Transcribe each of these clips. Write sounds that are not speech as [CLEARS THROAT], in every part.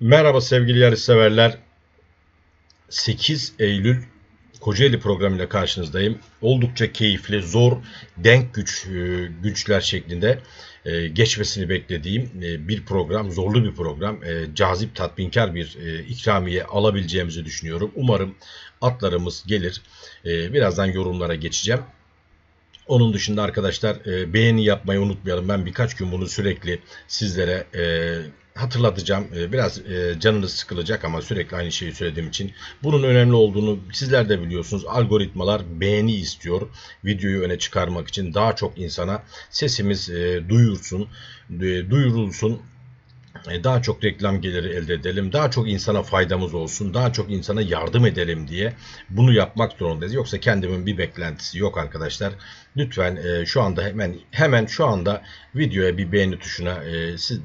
Merhaba sevgili yarışseverler. 8 Eylül Kocaeli programıyla karşınızdayım. Oldukça keyifli, zor, denk güç e, güçler şeklinde e, geçmesini beklediğim e, bir program, zorlu bir program. Cazip, tatminkar bir ikramiye alabileceğimizi düşünüyorum. Umarım atlarımız gelir. Birazdan yorumlara geçeceğim. Onun dışında arkadaşlar beğeni yapmayı unutmayalım. Ben birkaç gün bunu sürekli sizlere hatırlatacağım. E, biraz e, canınız sıkılacak ama sürekli aynı şeyi söylediğim için. Bunun önemli olduğunu sizler de biliyorsunuz. Algoritmalar beğeni istiyor. Videoyu öne çıkarmak için daha çok insana sesimiz e, duyursun, e, duyurulsun daha çok reklam geliri elde edelim, daha çok insana faydamız olsun, daha çok insana yardım edelim diye bunu yapmak zorundayız. Yoksa kendimin bir beklentisi yok arkadaşlar. Lütfen şu anda hemen hemen şu anda videoya bir beğeni tuşuna siz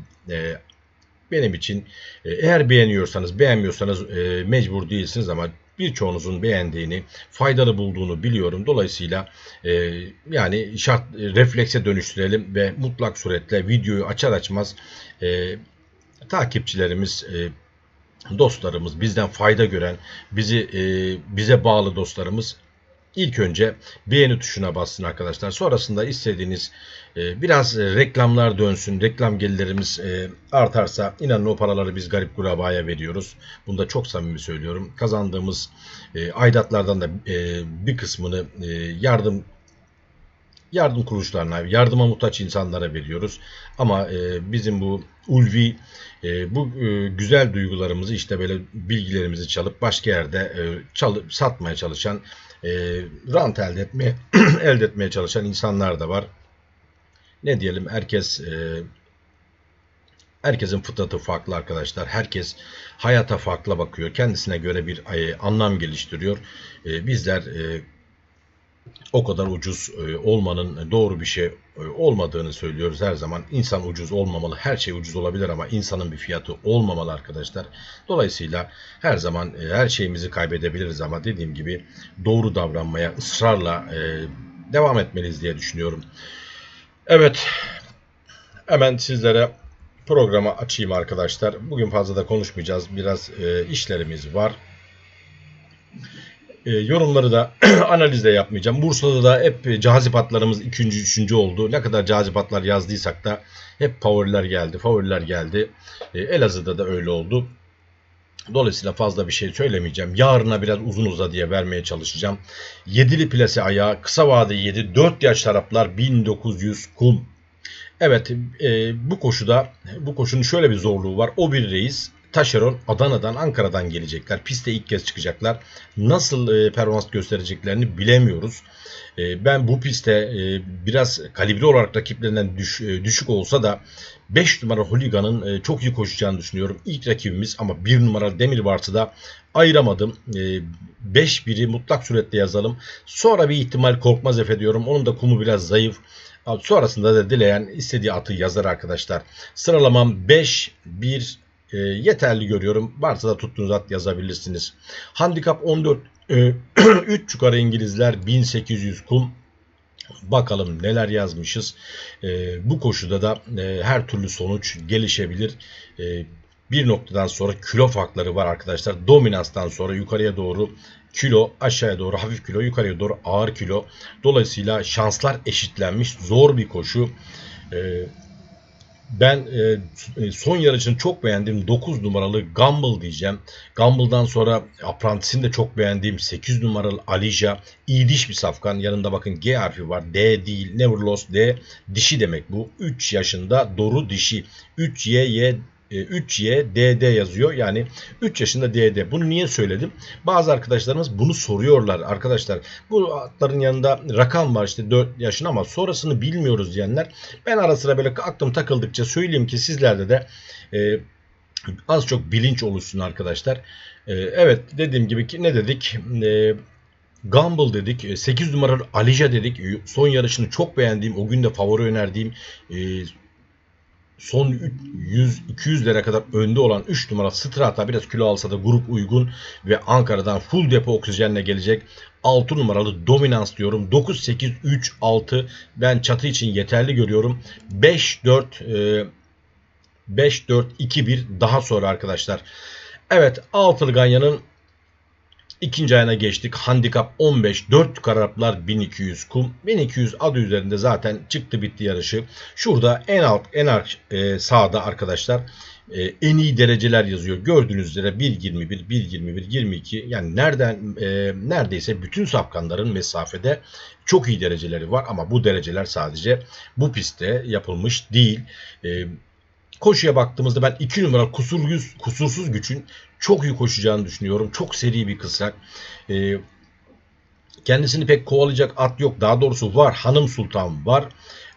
benim için e, eğer beğeniyorsanız, beğenmiyorsanız e, mecbur değilsiniz ama birçoğunuzun beğendiğini, faydalı bulduğunu biliyorum. Dolayısıyla e, yani şart e, reflekse dönüştürelim ve mutlak suretle videoyu açar açmaz e, takipçilerimiz, e, dostlarımız, bizden fayda gören, bizi e, bize bağlı dostlarımız ilk önce beğeni tuşuna bassın arkadaşlar. Sonrasında istediğiniz e, biraz e, reklamlar dönsün, reklam gelirlerimiz e, artarsa inanın o paraları biz garip kurabaya veriyoruz. Bunu da çok samimi söylüyorum. Kazandığımız e, aidatlardan da e, bir kısmını e, yardım yardım kuruluşlarına, yardıma muhtaç insanlara veriyoruz. Ama e, bizim bu ulvi, e, bu e, güzel duygularımızı işte böyle bilgilerimizi çalıp başka yerde e, çalıp satmaya çalışan, e, rant elde etmeye [CLEARS THROAT] elde etmeye çalışan insanlar da var. Ne diyelim herkes e, herkesin fıtratı farklı arkadaşlar. Herkes hayata farklı bakıyor. Kendisine göre bir e, anlam geliştiriyor. E, bizler e, o kadar ucuz e, olmanın doğru bir şey e, olmadığını söylüyoruz her zaman. İnsan ucuz olmamalı. Her şey ucuz olabilir ama insanın bir fiyatı olmamalı arkadaşlar. Dolayısıyla her zaman e, her şeyimizi kaybedebiliriz ama dediğim gibi doğru davranmaya ısrarla devam etmeliyiz diye düşünüyorum. Evet. Hemen sizlere programı açayım arkadaşlar. Bugün fazla da konuşmayacağız. Biraz işlerimiz var. E, yorumları da [CLEARS THROAT] analizde yapmayacağım. Bursa'da da hep cazip atlarımız ikinci, üçüncü oldu. Ne kadar cazip atlar yazdıysak da hep favoriler geldi, favoriler geldi. E, Elazığ'da da öyle oldu. Dolayısıyla fazla bir şey söylemeyeceğim. Yarına biraz uzun uza diye vermeye çalışacağım. Yedili plase ayağı, kısa vade 7, 4 yaş taraflar 1900 kum. Evet e, bu koşuda bu koşunun şöyle bir zorluğu var. O bir reis Taşeron Adana'dan Ankara'dan gelecekler. Piste ilk kez çıkacaklar. Nasıl e, performans göstereceklerini bilemiyoruz. E, ben bu piste e, biraz kalibre olarak rakiplerinden düş, e, düşük olsa da 5 numara Hooligan'ın e, çok iyi koşacağını düşünüyorum. İlk rakibimiz ama 1 numara Demir Bartı da ayıramadım. 5 e, mutlak surette yazalım. Sonra bir ihtimal Korkmaz Efe diyorum. Onun da kumu biraz zayıf. Sonrasında da dileyen istediği atı yazar arkadaşlar. Sıralamam 5, 1, e, yeterli görüyorum. Varsa da tuttuğunuz at yazabilirsiniz. Handikap 14 e, [CLEARS THROAT] 3 yukarı İngilizler 1800 kum. Bakalım neler yazmışız. E, bu koşuda da e, her türlü sonuç gelişebilir. E, bir noktadan sonra kilo farkları var arkadaşlar. Dominanstan sonra yukarıya doğru kilo, aşağıya doğru hafif kilo, yukarıya doğru ağır kilo. Dolayısıyla şanslar eşitlenmiş. Zor bir koşu. E, ben e, e son yarışını çok beğendiğim 9 numaralı Gumball diyeceğim. Gumball'dan sonra Apprentice'ini de çok beğendiğim 8 numaralı Alija. İyi diş bir safkan. Yanında bakın G harfi var. D değil. Never lost D. Dişi demek bu. 3 yaşında Doru dişi. 3 Y Y 3Y DD yazıyor. Yani 3 yaşında DD. Bunu niye söyledim? Bazı arkadaşlarımız bunu soruyorlar. Arkadaşlar bu atların yanında rakam var işte 4 yaşın ama sonrasını bilmiyoruz diyenler. Ben ara sıra böyle aklım takıldıkça söyleyeyim ki sizlerde de e, az çok bilinç oluşsun arkadaşlar. E, evet dediğim gibi ki ne dedik? E, Gumball dedik. 8 numaralı Alija dedik. Son yarışını çok beğendiğim, o gün de favori önerdiğim e, son 100-200 lira kadar önde olan 3 numara Strata biraz kilo alsa da grup uygun ve Ankara'dan full depo oksijenle gelecek 6 numaralı dominans diyorum. 9 8 3 6 ben çatı için yeterli görüyorum. 5 4 e, 5-4-2-1 daha sonra arkadaşlar. Evet Altılı Ganyan'ın ikinci ayına geçtik. Handikap 15. 4 kararaplar 1200 kum. 1200 adı üzerinde zaten çıktı bitti yarışı. Şurada en alt en alt e, sağda arkadaşlar e, en iyi dereceler yazıyor. Gördüğünüz üzere 1.21, 1.21, 22 yani nereden e, neredeyse bütün safkanların mesafede çok iyi dereceleri var ama bu dereceler sadece bu pistte yapılmış değil. E, koşuya baktığımızda ben 2 numara kusursuz, kusursuz gücün çok iyi koşacağını düşünüyorum. Çok seri bir kısrak. E, kendisini pek kovalayacak at yok. Daha doğrusu var. Hanım Sultan var.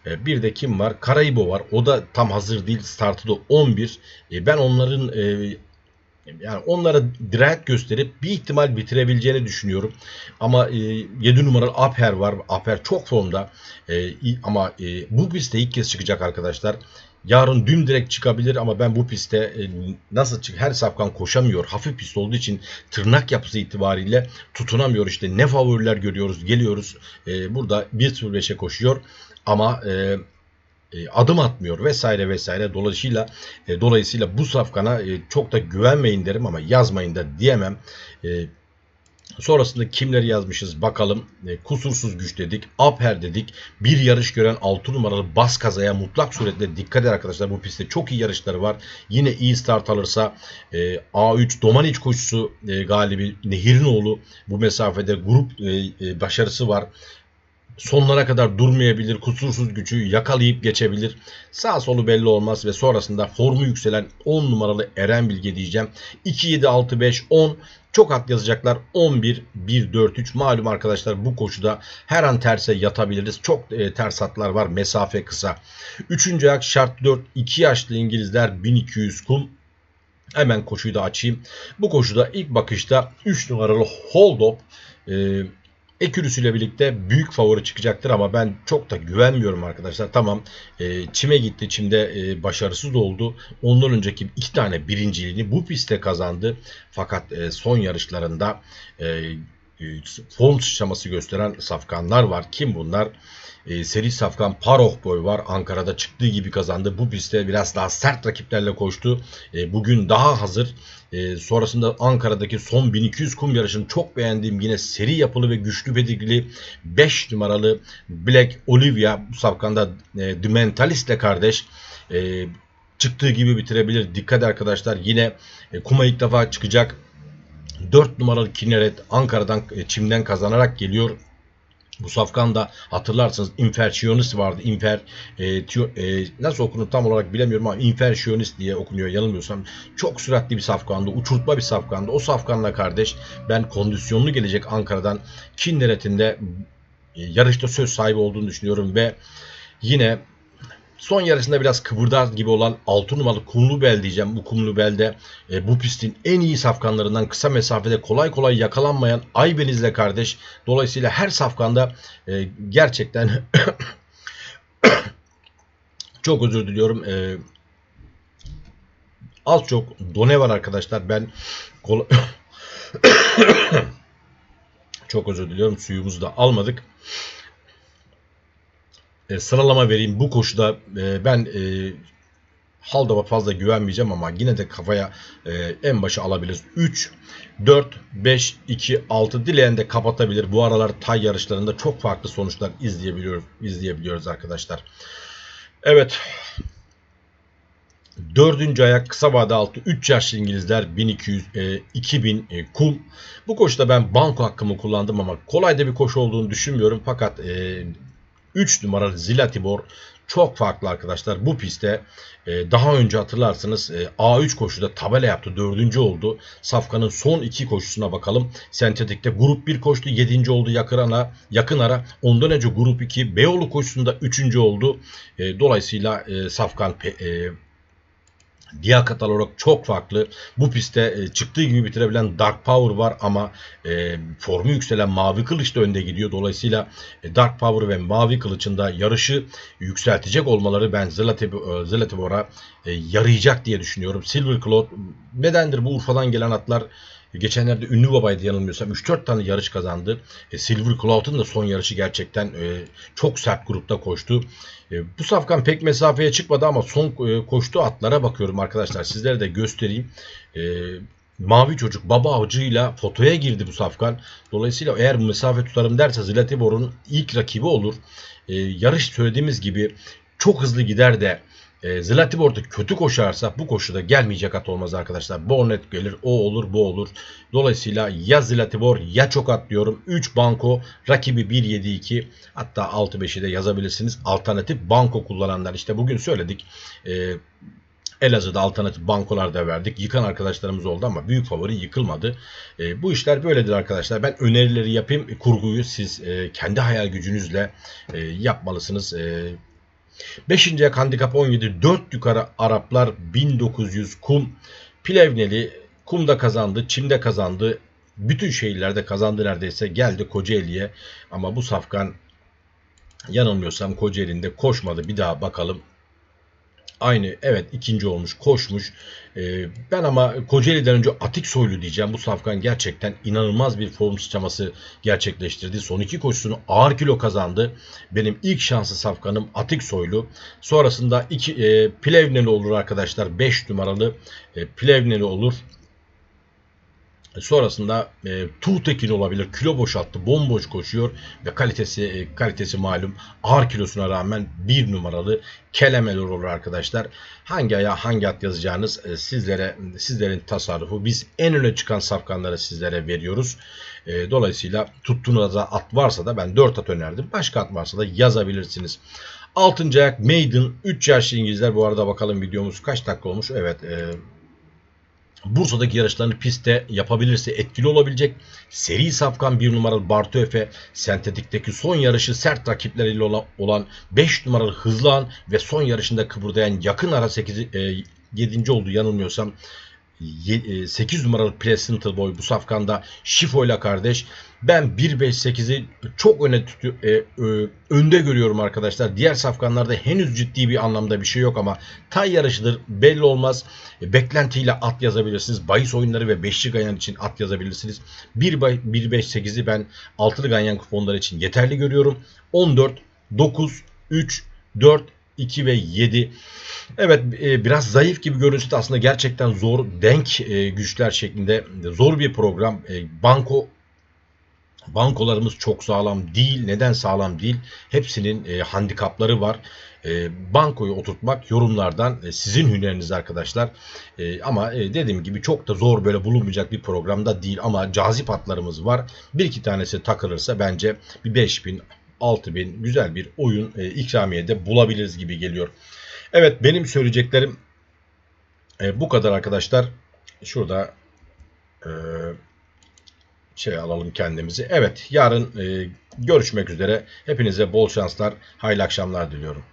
E, bir de kim var? Karaibo var. O da tam hazır değil. Startı da 11. E, ben onların e, yani onlara direkt gösterip bir ihtimal bitirebileceğini düşünüyorum. Ama e, 7 numaralı Aper var. Aper çok formda. E, ama e, bu pistte ilk kez çıkacak arkadaşlar. Yarın dün direkt çıkabilir ama ben bu pistte e, nasıl çık her safkan koşamıyor. Hafif pist olduğu için tırnak yapısı itibariyle tutunamıyor. İşte ne favoriler görüyoruz, geliyoruz. E, burada 1.05'e koşuyor ama e, adım atmıyor vesaire vesaire. Dolayısıyla dolayısıyla bu safkana çok da güvenmeyin derim ama yazmayın da diyemem. Sonrasında kimleri yazmışız bakalım. E, kusursuz güç dedik. Aper dedik. Bir yarış gören 6 numaralı bas kazaya mutlak suretle dikkat edin arkadaşlar. Bu pistte çok iyi yarışları var. Yine iyi start alırsa e, A3 Domaniç koşusu e, galibi Nehirinoğlu bu mesafede grup e, e, başarısı var sonlara kadar durmayabilir, kusursuz gücü yakalayıp geçebilir. Sağ solu belli olmaz ve sonrasında formu yükselen 10 numaralı Eren Bilge diyeceğim. 2, 7, 6, 5, 10 çok at yazacaklar. 11, 1, 4, 3 malum arkadaşlar bu koşuda her an terse yatabiliriz. Çok e, ters hatlar var. Mesafe kısa. Üçüncü ayak şart 4. 2 yaşlı İngilizler 1200 kum. Hemen koşuyu da açayım. Bu koşuda ilk bakışta 3 numaralı Hold Up e, Ekürüs ile birlikte büyük favori çıkacaktır ama ben çok da güvenmiyorum arkadaşlar. Tamam e, çime gitti. Çimde e, başarısız oldu. Ondan önceki iki tane birinciliğini bu pistte kazandı. Fakat e, son yarışlarında e, form sıçraması gösteren safkanlar var. Kim bunlar? e, seri safkan Paroh Boy var. Ankara'da çıktığı gibi kazandı. Bu pistte biraz daha sert rakiplerle koştu. E, bugün daha hazır. E, sonrasında Ankara'daki son 1200 kum yarışını çok beğendiğim yine seri yapılı ve güçlü pedigli 5 numaralı Black Olivia bu safkanda e, The Mentalist'le kardeş. E, çıktığı gibi bitirebilir. Dikkat arkadaşlar yine e, kuma ilk defa çıkacak. 4 numaralı Kineret Ankara'dan e, çimden kazanarak geliyor. Bu safkanda hatırlarsınız infersionist vardı. Infer e, tio, e, nasıl okunur tam olarak bilemiyorum ama infersionist diye okunuyor yanılmıyorsam. Çok süratli bir safkandı. Uçurtma bir safkandı. O safkanla kardeş ben kondisyonlu gelecek Ankara'dan Kinneret'inde e, yarışta söz sahibi olduğunu düşünüyorum ve yine Son yarışında biraz kıvırdar gibi olan 6 numaralı Kumlu Bel diyeceğim. Bu Kumlu Bel'de e, bu pistin en iyi safkanlarından kısa mesafede kolay kolay yakalanmayan Aybeniz'le kardeş. Dolayısıyla her safkanda e, gerçekten [COUGHS] çok özür diliyorum. E, az çok done var arkadaşlar. Ben [COUGHS] çok özür diliyorum. Suyumuzu da almadık e, sıralama vereyim. Bu koşuda e, ben e, Haldova fazla güvenmeyeceğim ama yine de kafaya e, en başa alabiliriz. 3, 4, 5, 2, 6 dileyen de kapatabilir. Bu aralar tay yarışlarında çok farklı sonuçlar izleyebiliyoruz, izleyebiliyoruz arkadaşlar. Evet. Dördüncü ayak kısa vade altı 3 yaşlı İngilizler 1200 e, 2000 e, kum. Bu koşuda ben banko hakkımı kullandım ama kolay da bir koşu olduğunu düşünmüyorum. Fakat e, 3 numaralı Zilatibor çok farklı arkadaşlar. Bu pistte e, daha önce hatırlarsınız e, A3 koşuda tabela yaptı. Dördüncü oldu. Safkan'ın son iki koşusuna bakalım. Sentetik'te grup 1 koştu. Yedinci oldu yakın ara. Yakın ara. Ondan önce grup 2 Beyoğlu koşusunda üçüncü oldu. E, dolayısıyla e, Safkan e, katal olarak çok farklı. Bu pistte e, çıktığı gibi bitirebilen Dark Power var ama e, formu yükselen Mavi Kılıç da önde gidiyor. Dolayısıyla e, Dark Power ve Mavi Kılıç'ın da yarışı yükseltecek olmaları ben Zlatibor'a e, yarayacak diye düşünüyorum. Silver Cloud nedendir bu Urfa'dan gelen atlar Geçenlerde Ünlü Baba'ydı yanılmıyorsam 3-4 tane yarış kazandı. E, Silver Cloud'un da son yarışı gerçekten e, çok sert grupta koştu. E, bu safkan pek mesafeye çıkmadı ama son e, koştuğu atlara bakıyorum arkadaşlar. Sizlere de göstereyim. E, Mavi çocuk baba avcıyla fotoya girdi bu safkan. Dolayısıyla eğer mesafe tutarım derse Zlatibor'un ilk rakibi olur. E, yarış söylediğimiz gibi çok hızlı gider de e, Zlatibor'da kötü koşarsa bu koşuda gelmeyecek at olmaz arkadaşlar. Bonnet gelir, o olur, bu olur. Dolayısıyla ya Zlatibor ya çok at diyorum. 3 banko, rakibi 1-7-2 hatta 6-5'i de yazabilirsiniz. Alternatif banko kullananlar işte bugün söyledik. E, Elazığ'da alternatif bankolar da verdik. Yıkan arkadaşlarımız oldu ama büyük favori yıkılmadı. E, bu işler böyledir arkadaşlar. Ben önerileri yapayım. Kurguyu siz e, kendi hayal gücünüzle e, yapmalısınız. E, 5. ayak handikap 17 4 yukarı Araplar 1900 kum Plevneli kumda kazandı, çimde kazandı. Bütün şehirlerde kazandı neredeyse. Geldi Kocaeli'ye ama bu safkan yanılmıyorsam Kocaeli'nde koşmadı. Bir daha bakalım. Aynı evet ikinci olmuş koşmuş. Ee, ben ama Kocaeli'den önce Atik Soylu diyeceğim. Bu safkan gerçekten inanılmaz bir form sıçraması gerçekleştirdi. Son iki koşusunu ağır kilo kazandı. Benim ilk şanslı safkanım Atik Soylu. Sonrasında iki, e, Plevneli olur arkadaşlar. 5 numaralı e, Plevneli olur. Sonrasında e, Tuğtekin olabilir. Kilo boşalttı. Bomboş koşuyor ve kalitesi e, kalitesi malum. Ağır kilosuna rağmen bir numaralı Kelemeler olur arkadaşlar. Hangi aya hangi at yazacağınız e, sizlere sizlerin tasarrufu. Biz en öne çıkan safkanları sizlere veriyoruz. E, dolayısıyla tuttuğunuz at varsa da ben 4 at önerdim. Başka at varsa da yazabilirsiniz. 6. ayak Maiden 3 yaşlı İngilizler. Bu arada bakalım videomuz kaç dakika olmuş. Evet e, Bursa'daki yarışlarını pistte yapabilirse etkili olabilecek. Seri safkan bir numaralı Bartu sentetikteki son yarışı sert rakipleriyle olan 5 numaralı Hızlıan ve son yarışında kıpırdayan yakın ara 8, e, 7. oldu yanılmıyorsam. 8 numaralı Placental Boy bu safkanda Şifo ile kardeş. Ben 1-5-8'i çok öne tutuyor, e, e, önde görüyorum arkadaşlar. Diğer safkanlarda henüz ciddi bir anlamda bir şey yok ama tay yarışıdır belli olmaz. E, beklentiyle at yazabilirsiniz. Bayis oyunları ve 5'li ganyan için at yazabilirsiniz. 1-5-8'i ben altılı ganyan kuponları için yeterli görüyorum. 14, 9, 3, 4, 2 ve 7. Evet e, biraz zayıf gibi görünse de aslında gerçekten zor denk e, güçler şeklinde zor bir program. E, banko Bankolarımız çok sağlam değil. Neden sağlam değil? Hepsinin e, handikapları var. Bankoyu oturtmak yorumlardan sizin hüneriniz arkadaşlar. Ama dediğim gibi çok da zor böyle bulunmayacak bir programda değil. Ama cazip atlarımız var. Bir iki tanesi takılırsa bence bir 5000 6000 güzel bir oyun e, ikramiyede bulabiliriz gibi geliyor. Evet benim söyleyeceklerim e, bu kadar arkadaşlar. Şurada e, şey alalım kendimizi. Evet yarın e, görüşmek üzere. Hepinize bol şanslar, hayırlı akşamlar diliyorum.